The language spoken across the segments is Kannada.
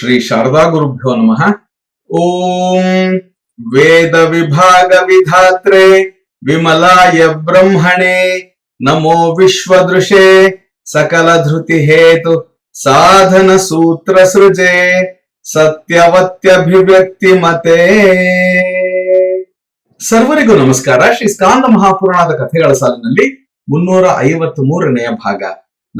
ಶ್ರೀ ಶಾರದಾ ಗುರುಭ್ಯೋ ನಮಃ. ಓಂ ವೇದ ವಿಭಾಗ ವಿಧಾತ್ರೆ ವಿಮಲಾಯ ಬ್ರಹ್ಮಣೆ ನಮೋ ವಿಶ್ವದೃಶೆ ಸಕಲ ಧೃತಿ ಹೇತು ಸಾಧನ ಸೂತ್ರ ಸೃಜೆ ಸತ್ಯವತ್ಯಭಿವ್ಯಕ್ತಿ ಮತೆ. ಸರ್ವರಿಗೂ ನಮಸ್ಕಾರ. ಶ್ರೀ ಸ್ಕಾಂದ ಮಹಾಪುರಾಣದ ಕಥೆಗಳ ಸಾಲಿನಲ್ಲಿ ಮುನ್ನೂರ ಐವತ್ತ್ ಮೂರನೆಯ ಭಾಗ.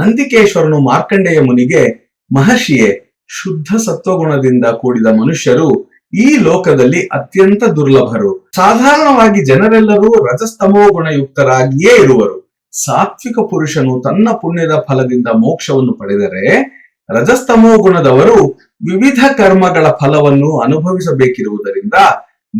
ನಂದಿಕೇಶ್ವರನು ಮಾರ್ಕಂಡೇಯ ಮುನಿಗೆ ಮಹರ್ಷಿಯೇ ಶುದ್ಧ ಸತ್ವಗುಣದಿಂದ ಕೂಡಿದ ಮನುಷ್ಯರು ಈ ಲೋಕದಲ್ಲಿ ಅತ್ಯಂತ ದುರ್ಲಭರು. ಸಾಧಾರಣವಾಗಿ ಜನರೆಲ್ಲರೂ ರಜಸ್ತಮೋ ಗುಣಯುಕ್ತರಾಗಿಯೇ ಇರುವರು. ಸಾತ್ವಿಕ ಪುರುಷನು ತನ್ನ ಪುಣ್ಯದ ಫಲದಿಂದ ಮೋಕ್ಷವನ್ನು ಪಡೆದರೆ ರಜಸ್ತಮೋ ಗುಣದವರು ವಿವಿಧ ಕರ್ಮಗಳ ಫಲವನ್ನು ಅನುಭವಿಸಬೇಕಿರುವುದರಿಂದ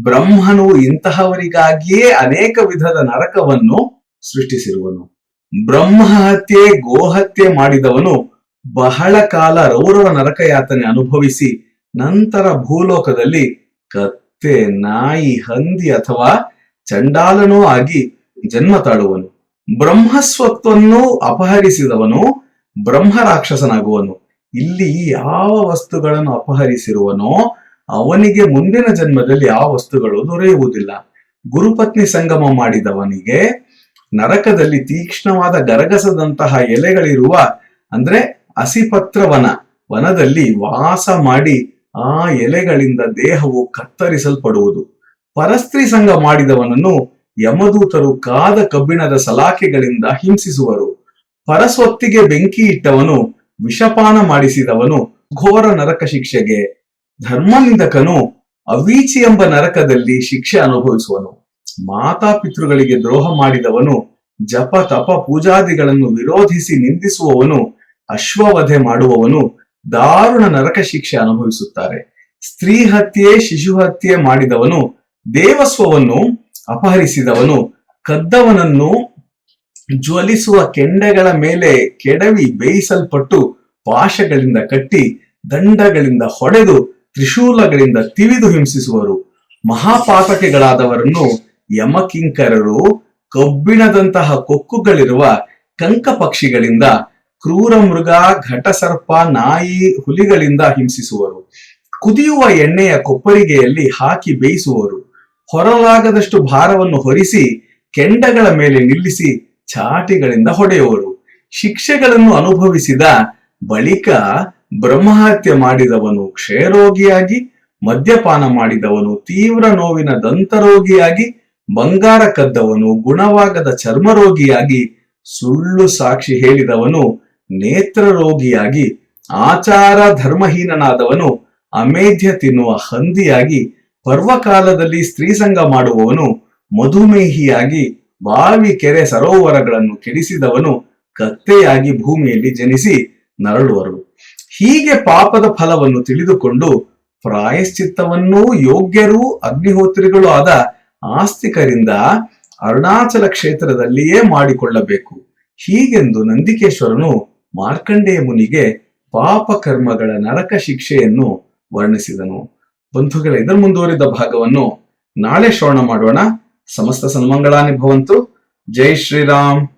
ಬ್ರಹ್ಮನು ಇಂತಹವರಿಗಾಗಿಯೇ ಅನೇಕ ವಿಧದ ನರಕವನ್ನು ಸೃಷ್ಟಿಸಿರುವನು. ಬ್ರಹ್ಮ ಹತ್ಯೆ ಗೋಹತ್ಯೆ ಮಾಡಿದವನು ಬಹಳ ಕಾಲ ರೌರವ ನರಕಯಾತನೆ ಅನುಭವಿಸಿ ನಂತರ ಭೂಲೋಕದಲ್ಲಿ ಕತ್ತೆ, ನಾಯಿ, ಹಂದಿ ಅಥವಾ ಚಂಡಾಲನೂ ಆಗಿ ಜನ್ಮ ತಾಳುವನು. ಬ್ರಹ್ಮಸ್ವತ್ವನ್ನು ಅಪಹರಿಸಿದವನು ಬ್ರಹ್ಮ ರಾಕ್ಷಸನಾಗುವನು ಇಲ್ಲಿ ಯಾವ ವಸ್ತುಗಳನ್ನು ಅಪಹರಿಸಿರುವನೋ ಅವನಿಗೆ ಮುಂದಿನ ಜನ್ಮದಲ್ಲಿ ಆ ವಸ್ತುಗಳು ದೊರೆಯುವುದಿಲ್ಲ. ಗುರುಪತ್ನಿ ಸಂಗಮ ಮಾಡಿದವನಿಗೆ ನರಕದಲ್ಲಿ ತೀಕ್ಷ್ಣವಾದ ಗರಗಸದಂತಹ ಎಲೆಗಳಿರುವ, ಅಂದ್ರೆ ಅಸಿಪತ್ರವನ ವನದಲ್ಲಿ ವಾಸ ಮಾಡಿ ಆ ಎಲೆಗಳಿಂದ ದೇಹವು ಕತ್ತರಿಸಲ್ಪಡುವುದು. ಪರಸ್ತ್ರೀ ಸಂಘ ಮಾಡಿದವನನ್ನು ಯಮದೂತರು ಕಾದ ಕಬ್ಬಿಣದ ಸಲಾಕೆಗಳಿಂದ ಹಿಂಸಿಸುವರು. ಪರಸ್ವತ್ತಿಗೆ ಬೆಂಕಿ ಇಟ್ಟವನು ವಿಷಪಾನ ಮಾಡಿಸಿದವನು ಘೋರ ನರಕ ಶಿಕ್ಷೆಗೆ. ಧರ್ಮನಿಂದಕನು ಅವೀಚಿ ಎಂಬ ನರಕದಲ್ಲಿ ಶಿಕ್ಷೆ ಅನುಭವಿಸುವನು. ಮಾತಾಪಿತೃಗಳಿಗೆ ದ್ರೋಹ ಮಾಡಿದವನು ಜಪ ತಪ ಪೂಜಾದಿಗಳನ್ನು ವಿರೋಧಿಸಿ ನಿಂದಿಸುವವನು ಅಶ್ವವಧೆ ಮಾಡುವವನು ದಾರುಣ ನರಕ ಶಿಕ್ಷೆ ಅನುಭವಿಸುತ್ತಾರೆ. ಸ್ತ್ರೀ ಹತ್ಯೆ, ಶಿಶು ಹತ್ಯೆ ಮಾಡಿದವನು ದೇವಸ್ವವನ್ನು ಅಪಹರಿಸಿದವನು ಕದ್ದವನನ್ನು ಜ್ವಲಿಸುವ ಕೆಂಡಗಳ ಮೇಲೆ ಕೆಡವಿ ಬೇಯಿಸಲ್ಪಟ್ಟು ಪಾಶಗಳಿಂದ ಕಟ್ಟಿ ದಂಡಗಳಿಂದ ಹೊಡೆದು ತ್ರಿಶೂಲಗಳಿಂದ ತಿವಿದು ಹಿಂಸಿಸುವರು. ಮಹಾಪಾತಕೆಗಳಾದವರನ್ನು ಯಮಕಿಂಕರರು ಕಬ್ಬಿಣದಂತಹ ಕೊಕ್ಕುಗಳಿರುವ ಕಂಕ ಪಕ್ಷಿಗಳಿಂದ ಕ್ರೂರ ಮೃಗ, ಘಟಸರ್ಪ, ನಾಯಿ ಹುಲಿಗಳಿಂದ ಹಿಂಸಿಸುವರು. ಕುದಿಯುವ ಎಣ್ಣೆಯ ಕೊಪ್ಪರಿಗೆಯಲ್ಲಿ ಹಾಕಿ ಬೇಯಿಸುವರು. ಹೊರಲಾಗದಷ್ಟು ಭಾರವನ್ನು ಹೊರಿಸಿ, ಕೆಂಡಗಳ ಮೇಲೆ ನಿಲ್ಲಿಸಿ ಚಾಟಿಗಳಿಂದ ಹೊಡೆಯುವರು. ಶಿಕ್ಷೆಗಳನ್ನು ಅನುಭವಿಸಿದ ಬಳಿಕ ಬ್ರಹ್ಮಹತ್ಯೆ ಮಾಡಿದವನು ಕ್ಷಯರೋಗಿಯಾಗಿ, ಮದ್ಯಪಾನ ಮಾಡಿದವನು ತೀವ್ರ ನೋವಿನ ದಂತರೋಗಿಯಾಗಿ, ಬಂಗಾರ ಕದ್ದವನು ಗುಣವಾಗದ ಚರ್ಮರೋಗಿಯಾಗಿ ಸುಳ್ಳು ಸಾಕ್ಷಿ ಹೇಳಿದವನು ನೇತ್ರ ರೋಗಿಯಾಗಿ ಆಚಾರ ಧರ್ಮಹೀನನಾದವನು ಅಮೇಧ್ಯ ತಿನ್ನುವ ಹಂದಿಯಾಗಿ, ಪರ್ವಕಾಲದಲ್ಲಿ ಸ್ತ್ರೀ ಸಂಘ ಮಾಡುವವನು, ಮಧುಮೇಹಿಯಾಗಿ, ಬಾವಿ ಕೆರೆ ಸರೋವರಗಳನ್ನು ಕೆಡಿಸಿದವನು, ಕತ್ತೆಯಾಗಿ ಭೂಮಿಯಲ್ಲಿ ಜನಿಸಿ ನರಳುವರು. ಹೀಗೆ ಪಾಪದ ಫಲವನ್ನು ತಿಳಿದುಕೊಂಡು ಪ್ರಾಯಶ್ಚಿತ್ತವನ್ನೂ ಯೋಗ್ಯರೂ ಅಗ್ನಿಹೋತ್ರಿಗಳು ಆದ ಆಸ್ತಿಕರಿಂದ ಅರುಣಾಚಲ ಕ್ಷೇತ್ರದಲ್ಲಿಯೇ ಮಾಡಿಕೊಳ್ಳಬೇಕು. ಹೀಗೆಂದು ನಂದಿಕೇಶ್ವರನು ಮಾರ್ಕಂಡೇಯ ಮುನಿಗೆ ಪಾಪ ಕರ್ಮಗಳ ನರಕ ಶಿಕ್ಷೆಯನ್ನು ವರ್ಣಿಸಿದನು. ಬಂಧುಗಳ, ಇದರ ಮುಂದುವರಿದ ಭಾಗವನ್ನು ನಾಳೆ ಶ್ರವಣ ಮಾಡೋಣ. ಸಮಸ್ತ ಸನ್ಮಂಗಳಾನಿ ಭವಂತು ಜೈ ಶ್ರೀರಾಮ್.